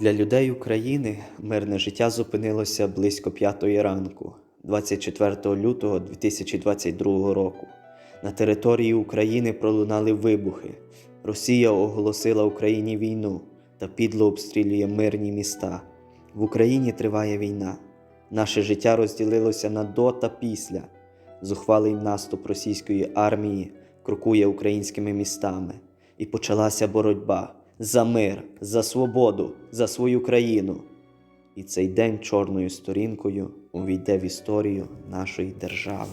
Для людей України мирне життя зупинилося близько п'ятої ранку, 24 лютого 2022 року. На території України пролунали вибухи. Росія оголосила Україні війну та підло обстрілює мирні міста. В Україні триває війна. Наше життя розділилося на до та після. Зухвалий наступ російської армії крокує українськими містами, і почалася боротьба за мир, за свободу, за свою країну. І цей день чорною сторінкою увійде в історію нашої держави.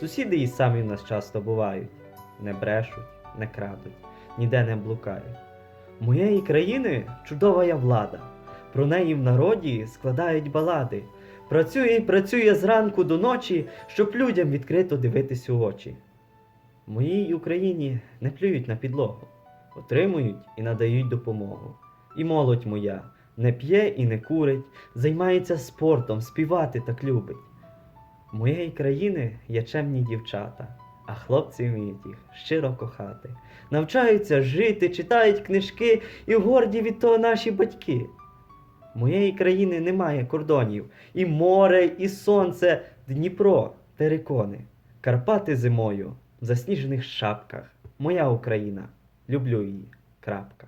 Сусіди і самі в нас часто бувають, не брешуть, не крадуть, ніде не блукають. Моєї країни чудова я влада. Про неї в народі складають балади. Працює і працює зранку до ночі, щоб людям відкрито дивитись у очі. Моїй Україні не плюють на підлогу, отримують і надають допомогу. І молодь моя не п'є і не курить, займається спортом, співати так любить. Моєї країни є чемні дівчата, а хлопці вміють їх щиро кохати. Навчаються жити, читають книжки і горді від того наші батьки. Моєї країни немає кордонів, і море, і сонце, Дніпро, терикони, Карпати зимою в засніжених шапках. Моя Україна, люблю її. Крапка.